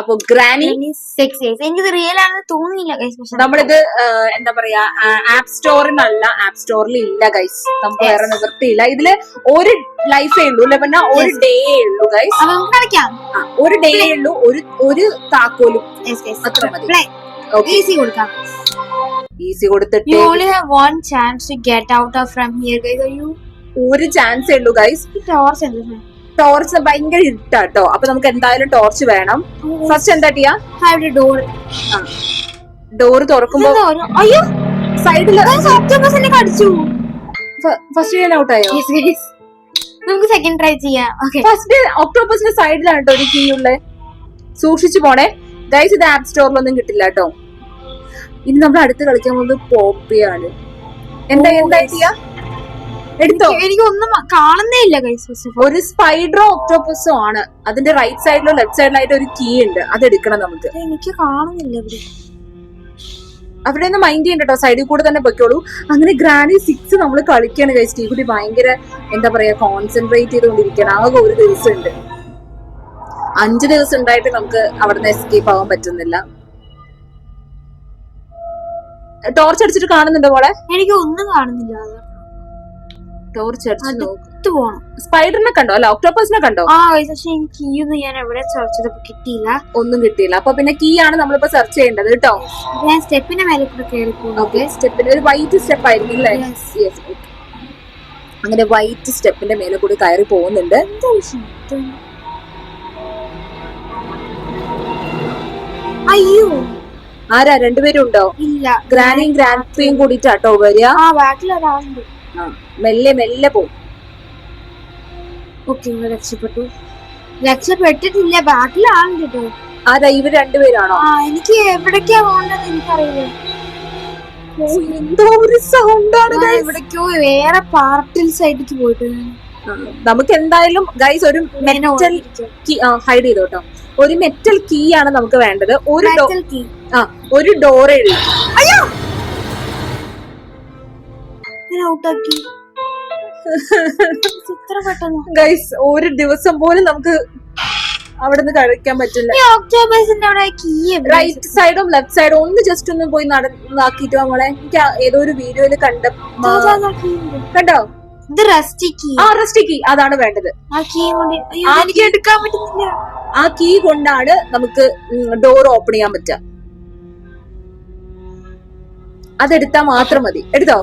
അപ്പൊ granny six എനിക്കിത് real ആണെന്ന് തോന്നിയില്ല ഗൈസ് നമ്മളിത് എന്താ പറയാ ആപ്പ് സ്റ്റോറിൽ നിന്നല്ല ആപ്പ് സ്റ്റോറിൽ ഇല്ല ഗൈസ് നമുക്ക് വേറെ നിവൃത്തിയില്ല. ഇതിൽ ഒരു ലൈഫേ ഉള്ളൂ അല്ലെ? പറഞ്ഞാൽ ഒരു. ഡേ ഉള്ളൂ ഗൈസ് കളിക്കാം. ഒരു ഡേ ഉള്ളൂ. ഒരു ഒരു താക്കോലും അത്ര മതി. ഈസി കൊടുക്കാം. ഈസി കൊടുത്തിട്ട് you only have one chance to get out of from here guys you? ഒരു ചാൻസ് ഉള്ളൂ ഗൈസ് ടോർച്ച് ടോർച്ച് ഭയങ്കര ഇരുട്ടാട്ടോ അപ്പൊ നമുക്ക് എന്തായാലും ടോർച്ച് വേണം. ഫസ്റ്റ് എന്താ ചെയ്യാ ഡോർ ഡോർ തുറക്കുമ്പോ അയ്യോ! സൈഡിൽ കടിച്ചു? ഫസ്റ്റ് ഔട്ടായോ Yes, നമുക്ക് സെക്കൻഡ് ട്രൈ ചെയ്യാം. ഫസ്റ്റ് ഒക്ടോബസിന്റെ സൈഡിലാണ് കേട്ടോ ഒരു കീ ഉള്ളത് സൂക്ഷിച്ചു പോണേ. ഗൈസ് ഇത് ആപ്പ് സ്റ്റോറിലൊന്നും കിട്ടില്ല കേട്ടോ ഇനി നമ്മൾ അടുത്ത് കളിക്കാൻ പോകുന്നത് പോപ്പിയാണ് എന്താ Oh, എന്താ. ചെയ്യാ എടുത്തോ? എനിക്ക് ഒന്നും കാണുന്നേ ഇല്ല ഒരു സ്പൈഡറോ ഒക്ടോപ്പസോ ആണ്. അതിന്റെ റൈറ്റ് സൈഡിലോ ലെഫ്റ്റ് സൈഡിലായിട്ട് ഒരു കീ ഉണ്ട്. അത് എടുക്കണം നമുക്ക്. എനിക്ക് കാണുന്നില്ല ഇവിടെ. അവിടെ നിന്ന് മൈൻഡ് ചെയ്യണ്ട സൈഡിൽ കൂടെ തന്നെ പൊയ്ക്കോളൂ. അങ്ങനെ ഗ്രാനി സിക്സ് നമ്മൾ കളിക്കാണ് കഴിച്ച് ഈ കുട്ടി ഭയങ്കര എന്താ പറയാ കോൺസെൻട്രേറ്റ് ചെയ്തുകൊണ്ടിരിക്കണം. ആകെ ഒരു ദിവസം ഉണ്ട് അഞ്ചു ദിവസം ഉണ്ടായിട്ട് നമുക്ക് അവിടുന്ന് എസ്കേപ്പ് ആവാൻ പറ്റുന്നില്ല. ടോർച്ച് അടിച്ചിട്ട് കാണുന്നുണ്ടോ മോളെ? എനിക്ക് ഒന്നും കാണുന്നില്ല. ടോർച്ച് അടുത്ത് പോണം. സ്പൈഡറിനെ കണ്ടോ? അല്ല ഒക്ടോപ്പസിനെ കണ്ടോ? ആ പക്ഷെ എനിക്ക് ഈ ഒന്നും ഞാൻ എവിടെ സെർച്ച് ചെയ്തപ്പോ കിട്ടിയില്ല. ഒന്നും കിട്ടിയില്ല. അപ്പൊ പിന്നെ കീ ആണ് നമ്മളിപ്പോ സെർച്ച് ചെയ്യേണ്ടത് കേട്ടോ. ഞാൻ സ്റ്റെപ്പിന്റെ മേലെ കൂടെ കയറി ഓക്കെ സ്റ്റെപ്പിന് ഒരു വൈറ്റ് സ്റ്റെപ്പ് ആയിരുന്നു അല്ലേ. അങ്ങനെ വൈറ്റ് സ്റ്റെപ്പിന്റെ മേലെ കൂടി കയറി പോകുന്നുണ്ട്. അയ്യോ. ആരാ? രണ്ടുപേരും ഉണ്ടോ ഇല്ല ഗ്രാനിയും ഗ്രാൻഡ് കൂടിട്ടാട്ടോ കൂടിയിട്ടാട്ടോ വരിക? ആ ബാക്കിൽ ഒരാളുണ്ട് മെല്ലെ മെല്ലെ പോകും ഓക്കെ രക്ഷപ്പെട്ടു. രക്ഷപ്പെട്ടിട്ടില്ല ബാക്കിൽ ആളുണ്ട് കേട്ടോ ആരാ ഇവർ രണ്ടുപേരാണോ എനിക്ക് എവിടേക്കാ പോകേണ്ടത് എനിക്കറിയില്ല. എന്തോ ഒരു സൗണ്ടാണ് എവിടേക്കോ വേറെ പാർട്ടിൽ സൈഡിലേക്ക് പോയിട്ട് നമുക്ക് എന്തായാലും ഗൈസ് ഒരു മെറ്റൽ കീ ഹൈഡ് ചെയ്തോട്ടോ. ഒരു മെറ്റൽ കീ ആണ് നമുക്ക് വേണ്ടത്. ഒരു. ആ ഒരു ഡോറേ ഉള്ളൂ ഞാൻ ഔട്ടാക്കി. ഇത്ര പെട്ടെന്ന്. ഗൈസ് ഒരു ദിവസം പോലും നമുക്ക് അവിടുന്ന് കഴിക്കാൻ പറ്റില്ല. ഈ ഓക്ടോബസിന്റെ അവിടെ കീ റൈറ്റ് സൈഡും ലെഫ്റ്റ് സൈഡും ഒന്ന് ജസ്റ്റ് ഒന്ന് പോയി നടന്നാക്കിട്ട് നമ്മളെ എനിക്ക് ആ ഏതോ ഒരു വീഡിയോയിൽ കണ്ട കണ്ടോ? ഇത് ആ അതാണ് വേണ്ടത്. ആ കീ കൊണ്ട് അയ്യോ, ആ എനിക്ക് എടുക്കാൻ പറ്റുന്നില്ല. ആ കീ കൊണ്ടാണ് നമുക്ക് ഡോർ ഓപ്പൺ ചെയ്യാൻ പറ്റുക. അതെടുത്താ മാത്രം മതി. എടുത്തോ?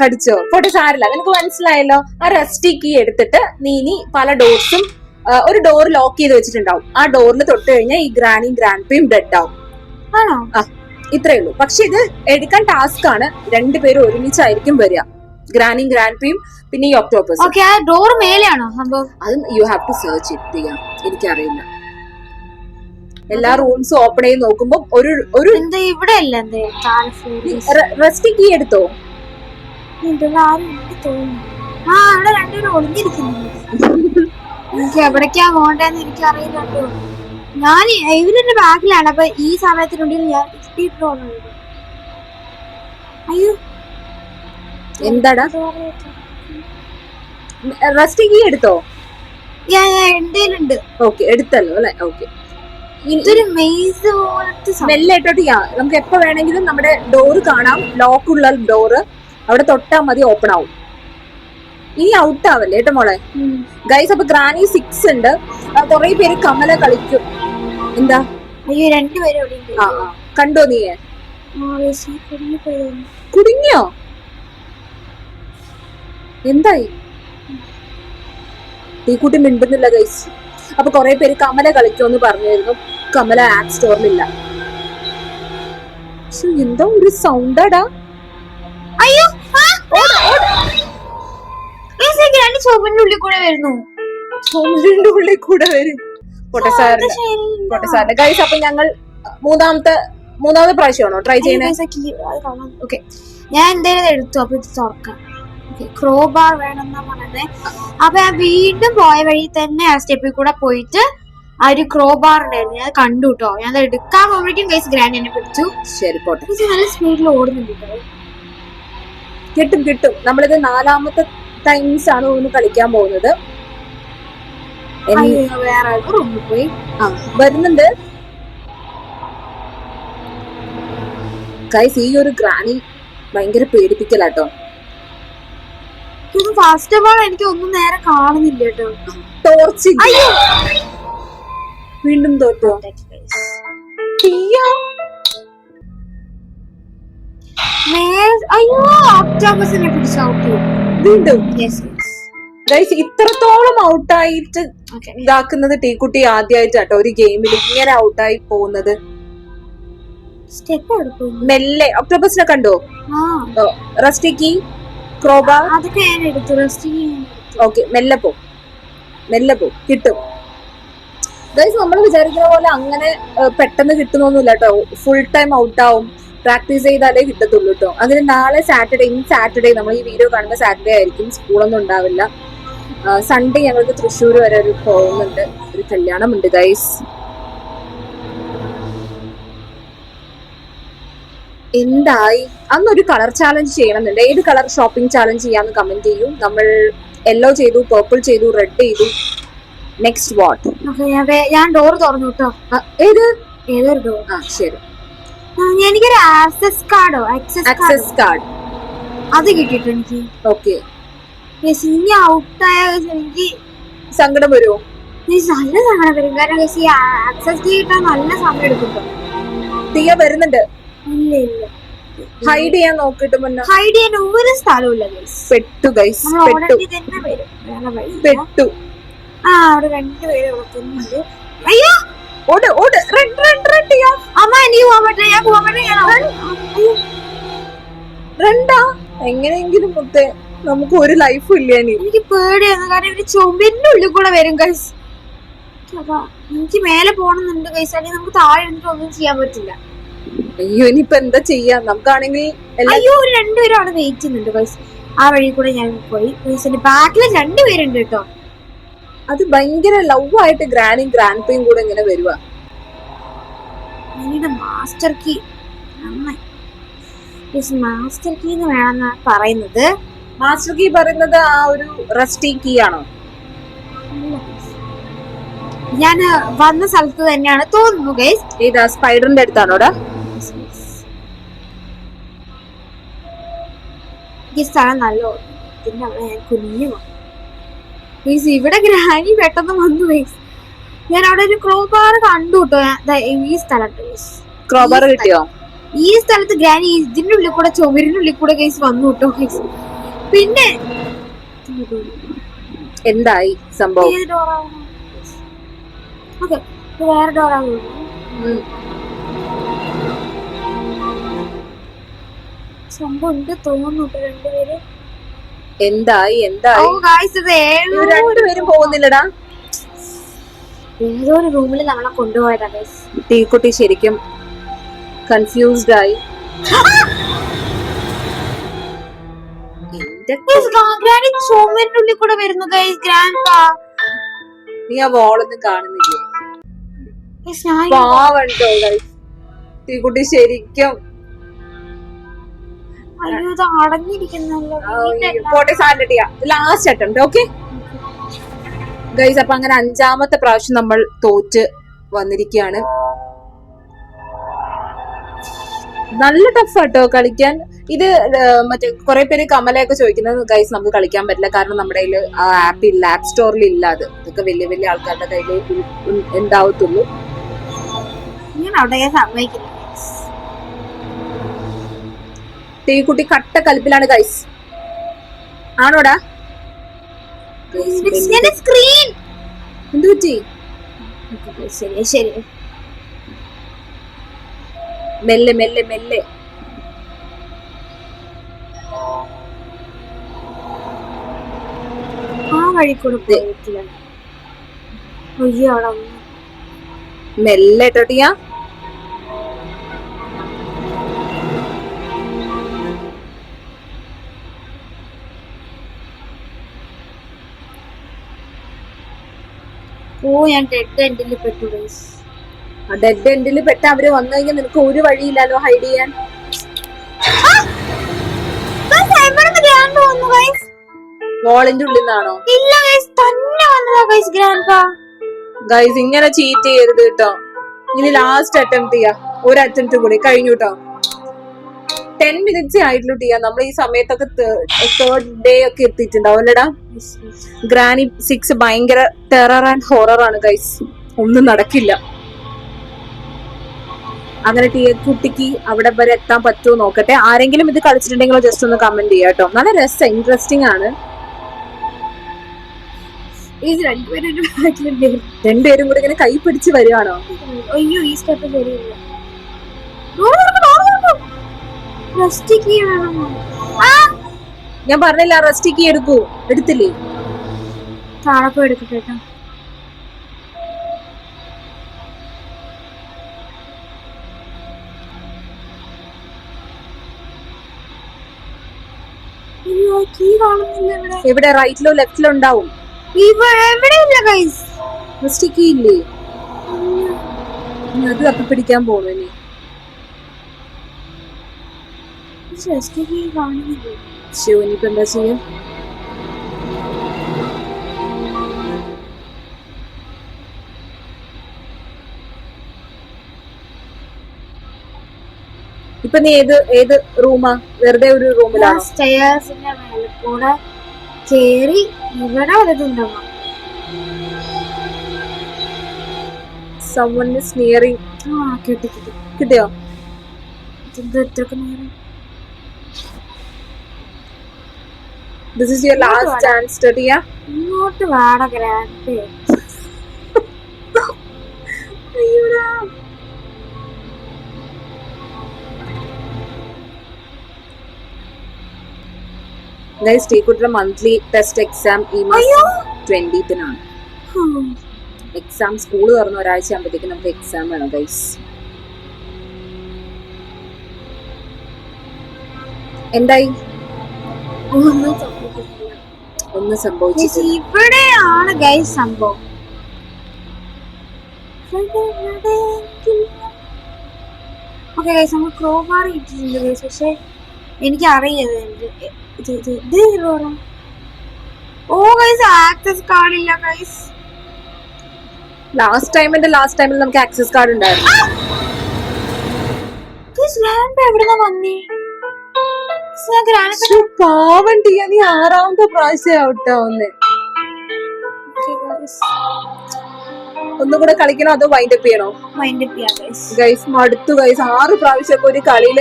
കടിച്ചോ. പോട്ടെ സാരില്ല. നിനക്ക് മനസ്സിലായല്ലോ? ആ റെസ്റ്റി കീ എടുത്തിട്ട് നീ ഇനി പല ഡോർസും ഒരു ഡോർ ലോക്ക് ചെയ്ത് വെച്ചിട്ടുണ്ടാവും. ആ ഡോറിന് തൊട്ട് കഴിഞ്ഞാൽ ഈ ഗ്രാനിയും ഗ്രാൻഡ്പയും ഡെഡ് ആവും ആണോ? ആ ഇത്രേ ഉള്ളൂ. പക്ഷെ ഇത് എടുക്കാൻ ടാസ്ക് ആണ്. രണ്ടുപേരും ഒരുമിച്ചായിരിക്കും വരിക. ഗ്രാനിയും ഗ്രാൻഡ്പയും പിന്നെ ഈ ആ ഡോർ മേലെയാണോ സംഭവം? അത് you have to search it ചെയ്യാം എനിക്കറിയില്ല. എല്ലാ റൂംസും ഓപ്പൺ ചെയ്ത് നോക്കുമ്പോൾ ഒരു ഒരു ഇവിടെ റെസ്റ്റ് കീ എടുത്തോ? എനിക്ക് എവിടേക്കാ പോകണ്ടെന്ന് എനിക്ക് അറിയില്ലല്ലോ ഞാൻ ഇവരുടെ ബാഗിലാണ് അപ്പൊ ഈ സമയത്തിനുള്ളിൽ ഞാൻ അയ്യോ. എന്താടാ? റെസ്റ്റ് കീ എടുത്തോ? എന്തേലുണ്ട് ഓക്കെ എടുത്തല്ലോ അല്ലെ? ഓക്കെ. ഇതൊരു മെയ്സ് പോലത്തെ സംഭവം. മെല്ലെ ഇട്ടോട്ട് ചെയ്യാം നമുക്ക് എപ്പോ വേണമെങ്കിലും നമ്മുടെ ഡോറ് കാണാം. ലോക്ക് ഉള്ള ഡോറ് അവിടെ തൊട്ടാ മതി ഓപ്പൺ ആവും. ഇനി ഔട്ട് ആവല്ലേ ഏട്ടോ മോളെ. ഗൈസ് അപ്പൊ ഗ്രാനി സിക്സ് ഉണ്ട്. കുറെ പേര് കമല കളിക്കും. എന്താ? അയ്യോ രണ്ടുപേരും. കണ്ടോ നീ? കുടുങ്ങിയോ? എന്തായി? ഈ കുട്ടി മിണ്ടുന്നില്ല ഗൈസ് അപ്പൊ കുറെ പേര് കമല കളിക്കുമെന്ന് പറഞ്ഞിരുന്നു കമല ആപ്പ് സ്റ്റോറിലില്ല എന്താ ഒരു സൗണ്ടാടാ അയ്യോ ചുവപ്പിന്റെ ഉള്ളിൽ കൂടെ വരുന്നു. ചുമരിന്റെ ഉള്ളിൽ കൂടെ വരും. പോട്ടെ സാറിന് ശരിയില്ല. പോട്ടെ ഗൈസ് അപ്പൊ ഞങ്ങൾ മൂന്നാമത്തെ മൂന്നാമത്തെ പ്രാവശ്യമാണോ? ട്രൈ. Okay. ഞാൻ എന്തായാലും എടുത്തു അപ്പൊ ഇത് തുറക്കാം. ക്രോ ബാർ വേണമെന്നാ പറഞ്ഞത്. അപ്പൊ ഞാൻ വീണ്ടും പോയ വഴി തന്നെ ആ സ്റ്റെപ്പിൽ കൂടെ പോയിട്ട് ആ ഒരു ക്രോ ബാർ ഉണ്ടായിരുന്നു. ഞാൻ കണ്ടു കേട്ടോ ഞാൻ അത് എടുക്കാൻ പോകുമ്പോഴേക്കും ഗൈസ് ഗ്രാൻഡ് എന്നെ പിടിച്ചു. ശരി പോട്ടെ. പക്ഷെ നല്ല സ്പീഡിൽ ഓടുന്നുണ്ട് കേട്ടോ കിട്ടും കിട്ടും. നമ്മളിത് നാലാമത്തെ ടൈംസ് ആണ് ഒന്ന് കളിക്കാൻ പോകുന്നത്. വേറെ റൂമിൽ പോയി. ആ, വരുന്നുണ്ട്. ഗൈസ് ഈ ഒരു ഗ്രാനി ഭയങ്കര പേടിപ്പിക്കലാട്ടോ. ഫസ്റ്റ് ഓഫ് ഓൾ എനിക്ക് ഒന്നും നേരെ കാണുന്നില്ല കേട്ടോ. ടോർച്ച് വീണ്ടും തോറ്റോ. അയ്യോ ഒക്ടോബസിനെ പിടിച്ച് ഔട്ട് വീണ്ടും? ഇത്രത്തോളം ഔട്ടായിട്ട് ഇതാക്കുന്നത് ടീക്കുട്ടി ആദ്യമായിട്ടാട്ടോ ഒരു ഗെയിമിൽ ഇങ്ങനെ ഔട്ടായി പോകുന്നത്. മെല്ലെ. ഒക്ടോബസിനെ കണ്ടോ? റസ്റ്റിക്കി. ക്രോബാർ അതൊക്കെ ഞാൻ എടുത്തു. റെസ്റ്റ് ഓക്കെ മെല്ലെ പോ. മെല്ലെ പോ. കിട്ടും. ഗൈസ് നമ്മൾ വിചാരിക്കുന്ന പോലെ അങ്ങനെ പെട്ടെന്ന് കിട്ടുന്നൊന്നുമില്ല കേട്ടോ ഫുൾ ടൈം ഔട്ട് ആവും. പ്രാക്ടീസ് ചെയ്താലേ കിട്ടത്തുള്ളൂ കേട്ടോ അങ്ങനെ നാളെ സാറ്റർഡേ ഇൻ സാറ്റർഡേ നമ്മൾ ഈ വീഡിയോ കാണുന്ന സാറ്റർഡേ ആയിരിക്കും. സ്കൂളൊന്നും ഉണ്ടാവില്ല. സൺഡേ ഞങ്ങൾക്ക് തൃശ്ശൂർ വരെ ഒരു പോകുന്നുണ്ട്. ഒരു കല്യാണമുണ്ട് ഗൈസ് എന്തായി? അന്നൊരു കളർ ചാലഞ്ച് ചെയ്യണമെന്നുണ്ട്. ഏത് കളർ ഷോപ്പിംഗ് ചാലഞ്ച് ചെയ്യാന്ന് കമന്റ് ചെയ്യൂ. നമ്മൾ യെല്ലോ ചെയ്തു പേർപ്പിൾ ചെയ്തു റെഡ് ചെയ്തു. നെക്സ്റ്റ് വാട്ട് ഞാൻ ഡോർ തുറന്നു കേട്ടോ ഏത്? ഏതൊരു ഡോർ ആ ശരി. എനിക്കൊരു ആക്സസ് കാർഡോ ആക്സസ് കാർഡ് അത് കിട്ടിട്ടോ എനിക്ക്? ഓക്കെ ഇനി ഔട്ടായ എനിക്ക് സങ്കടം വരുമോ നല്ല സങ്കടം വരും. കാരണം ആക്സസ് കിട്ടാൻ നല്ല സമയം എടുക്കും. തീയ വരുന്നുണ്ട്. ഇല്ല ഇല്ല ഹൈഡ് ചെയ്യാൻ നോക്കിട്ട് മുന്നേ. ഹൈഡ് ചെയ്യാൻ ഒരു സ്ഥലവും ഗൈസ് പെട്ടു ഗൈസ് പെട്ടു. പെട്ടു. ആ അവിടെ രണ്ടുപേരെ തന്നെയുണ്ട് അയ്യോ! ഓട് ഓട്. റെഡ് റെഡ് റെഡ് യാ അമ്മ നീ പോവാൻ പറ്റില്ല. ഞാൻ പോകാൻ പറ്റില്ല എങ്ങനെയെങ്കിലും മുത്തേ നമുക്ക് ഒരു ലൈഫും ഇല്ല ഇനി. എനിക്ക് പേടിയാണ്. കാരണം ഇവർ ചുമരിന്റെ ഉള്ളിൽ കൂടെ വരും ഗൈസ് എനിക്ക് മേലെ പോകണമെന്നുണ്ട് ഗൈസ് അല്ലെങ്കിൽ നമുക്ക് താഴെ ഇരുന്നിട്ട് ഒന്നും ചെയ്യാൻ പറ്റില്ല. അയ്യോ ഇനിയിപ്പൊ എന്താ ചെയ്യാ? നമുക്കാണെങ്കിൽ അയ്യോ ഒരു രണ്ടുപേരും അവിടെ വെയിറ്റ് ചെയ്യുന്നുണ്ട് ബസ് ആ വഴി കൂടെ ഞാൻ പോയി. ബസ്സിന്റെ ബാക്കിൽ രണ്ടുപേരുണ്ട് കേട്ടോ. അത് ഭയങ്കര ലവ് ആയിട്ട് ഗ്രാനും ഗ്രാൻഡ് പേയും കൂടെ ഇങ്ങനെ വരുവാ. പിന്നീട് മാസ്റ്റർ കീ മാസ്റ്റർ കീ എന്ന് വേണമെന്നാണ് പറയുന്നത്. മാസ്റ്റർ കീ പറയുന്നത് ആ ഒരു റസ്റ്റി കീ ആണോ? ഞാൻ വന്ന സ്ഥലത്ത് തന്നെയാണ് തോന്നുന്നു ഗൈസ് ഏതാ സ്പൈഡറിന്റെ അടുത്താണോടാ ഈ സ്ഥലം നല്ല ഇതിന്റെ അവിടെ ഞാൻ കുഞ്ഞു പോയി. ഇവിടെ ഗ്രാനി പെട്ടെന്ന് വന്നു ഗൈസ് ഞാൻ അവിടെ ഒരു ക്രോബാർ കണ്ടു കേട്ടോ ഈ സ്ഥലത്ത് ക്രോബർ കിട്ടിയോ? ഈ സ്ഥലത്ത് ഗ്രാനി ഇതിന്റെ ഉള്ളിൽ കൂടെ ചുമരിന്റെ ഉള്ളിൽ കൂടെ കേസ് വന്നു കേട്ടോ കേസ് പിന്നെ എന്തായി സംഭവം? വേറെ ഡോറാണ് സംഭവം ഉണ്ട് തോന്നുന്നു കേട്ടോ രണ്ടുപേര്. എന്തായി എന്തായി? രണ്ടുപേരും പോകുന്നില്ലടാ. ഏതോ ഒരു റൂമിൽ നമ്മളെ കൊണ്ടുപോയതാ ഗൈസ് തീക്കുട്ടി ശരിക്കും കൺഫ്യൂസ്ഡ് ആയി. കൂടെ വരുന്നു ഗൈസ് ഗ്രാൻഡ് പാ നീ ആ വോളൊന്നും കാണുന്നില്ലേ? ഗൈസ് ഞാൻ പാവണ്ടോ ഗൈസ് തീക്കുട്ടി ശരിക്കും പോട്ടെ ലാസ്റ്റ് അറ്റംപ്റ്റ് ഓക്കെ ഗൈസ് അപ്പൊ അങ്ങനെ അഞ്ചാമത്തെ പ്രാവശ്യം നമ്മൾ തോറ്റ് വന്നിരിക്കുകയാണ്. നല്ല ടഫ് ആട്ടോ കളിക്കാൻ. ഇത് മറ്റേ കുറെ പേര് കമലയൊക്കെ ചോദിക്കുന്നത് ഗൈസ് നമുക്ക് കളിക്കാൻ പറ്റില്ല. കാരണം നമ്മുടെ കയ്യിൽ ആ ആപ്പ് ഇല്ല. ആപ്പ് സ്റ്റോറിൽ ഇല്ല അത്. ഇതൊക്കെ വലിയ വലിയ ആൾക്കാരുടെ കയ്യിൽ ഉണ്ടാവത്തുള്ളൂ. ഞാൻ അവിടെ ഞാൻ തീക്കുട്ടി കട്ട കലിപ്പിലാണ് ഗൈസ് ആണോടാ? സ്ക്രീൻ എന്ത് പറ്റി? ശരി ശരി. മെല്ലെ മെല്ലെ മെല്ലെ. ആ വഴി കൂടെ പോയിട്ടില്ല. അയ്യോ മെല്ലെ ടോട്ടിയ ഓ ഞാൻ ഡെഡ് എൻഡിൽ പെട്ടു ഡെഡ് എൻഡിൽ പെട്ട അവർ വന്നു കഴിഞ്ഞാൽ നിനക്ക് ഒരു വഴിയില്ലല്ലോ ഹൈഡ് ചെയ്യാൻ. മോളിന്റെ ഉള്ളിൽ നിന്നാണോ ഇല്ല ഗൈസ് തന്നെ വന്നതാ ഗൈസ് ഗ്രാൻഡ് ഗൈസ് ഇങ്ങനെ ചീറ്റ് ചെയ്യരുത് കേട്ടോ ഇനി ലാസ്റ്റ് അറ്റംപ്റ്റ് ചെയ്യാ. ഒരു അറ്റംപ്റ്റ് കൂടി കഴിഞ്ഞു കേട്ടോ ടെൻ മിനിറ്റ്സ് ആയിട്ടുള്ളൂ ടിയ നമ്മൾ ഈ സമയത്തൊക്കെ തേർഡ് ഡേ ഒക്കെ എത്തിയിട്ടുണ്ടാവും അല്ലടാ ഗ്രാനി സിക്സ് ഭയങ്കര ടെറർ ആൻഡ് ഹൊറർ ആണ് ഗൈസ് ഒന്നും നടക്കില്ല. അങ്ങനെ ടിയ കുട്ടിക്ക് അവിടെ വരെ എത്താൻ പറ്റുമോ നോക്കട്ടെ. ആരെങ്കിലും ഇത് കളിച്ചിട്ടുണ്ടെങ്കിലോ ജസ്റ്റ് ഒന്ന് കമന്റ് ചെയ്യാം കേട്ടോ. നല്ല രസം ഇൻട്രസ്റ്റിംഗ് ആണ്. രണ്ടുപേരും കൂടി ഇങ്ങനെ കൈ പിടിച്ച് വരുവാണോ അയ്യോ ഈ സ്റ്റെപ്പ് ശരിയില്ല ഞാൻ പറഞ്ഞില്ല റെസ്റ്റിക്ക് എടുക്കൂ. എടുത്തില്ലേ? താഴെ പോയി എടുക്കട്ടെ കേട്ടോ കീ കാണുന്നില്ല ഇവിടെ. എവിടെ? റൈറ്റിലോ ലെഫ്റ്റിലോ ഉണ്ടാവും. ഇവിടെ എവിടെയില്ല ഗൈസ് കീ ഇല്ലേ? അത് തപ്പി പിടിക്കാൻ കീ കാണുന്നില്ല ശിവ ഇനിയിപ്പോ എന്താ ചെയ്യാ ഇപ്പൊ നീ ഏത് ഏത് റൂമാ വെറുതെ ഒരു റൂമിലാണോ സ്റ്റെയർസിന്റെ മേലെ കൂടെ കേറി ഇവിടെ വലുതുണ്ടാവാം സമ്മൺ ഇസ് കിട്ടി കിട്ടിയോ? ഇത് എത്രക്ക് this is your last chance ടെറിയ ഇങ്ങോട്ട് വേട ഗ്രാൻഡ്. ഗൈസ് ടീക്കുട്ടിയുടെ മന്ത്ലി ടെസ്റ്റ് എക്സാം ഈ മാസം ട്വന്റിത്തിനാണ് എക്സാം സ്കൂൾ തുറന്ന ഒരാഴ്ച ആകുമ്പോഴത്തേക്ക് നമുക്ക് എക്സാം വേണം ഗൈസ് എന്തായി? ഒന്നും സംഭവിക്കുന്നില്ല ഇവിടെയാണ് ഗൈസ് സംഭവം. ഓക്കെ ഗൈസ് നമ്മൾ ക്രോബാർ ഇട്ടിട്ടുണ്ട് ഗൈസ് പക്ഷെ എനിക്ക് അറിയത് ഇത് ഇത് ഇത് ഹീറോറ ഓ ഗൈസ് ആക്സസ് കാണില്ല ഗൈസ് ലാസ്റ്റ് ടൈമിന്റെ ലാസ്റ്റ് ടൈമിൽ നമുക്ക് ആക്സസ് കാർഡ് ഉണ്ടായിരുന്നു. എവിടുന്ന വന്നേ? പാവം ടീയ നീ ആറാമത്തെ പ്രാവശ്യം ഔട്ടാവുന്നേ ഒന്നുകൂടെ കളിക്കണോ അതോ വൈൻഡ് അപ്പ് ചെയ്യണോ മൈൻഡ് ഗൈസ് മടുത്തു ഗൈസ് ആറ് പ്രാവശ്യമൊക്കെ ഒരു കളിയിൽ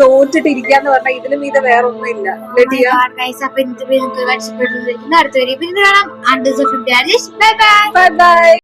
തോറ്റിട്ട് ഇരിക്കാന്ന് പറഞ്ഞാൽ ഇതിലും ഇത് വേറെ ഒന്നുമില്ല അല്ലേ ടിയ ഗൈസ് അപ്പൊ ഇന്നത്തെ വീഡിയോ നിങ്ങൾക്ക് ഇഷ്ടപ്പെട്ടിരിക്കുന്നു അടുത്ത വീഡിയോ പിന്നെ കാണാം അണ്ടർ ബൈ ബൈ ബൈ ബൈ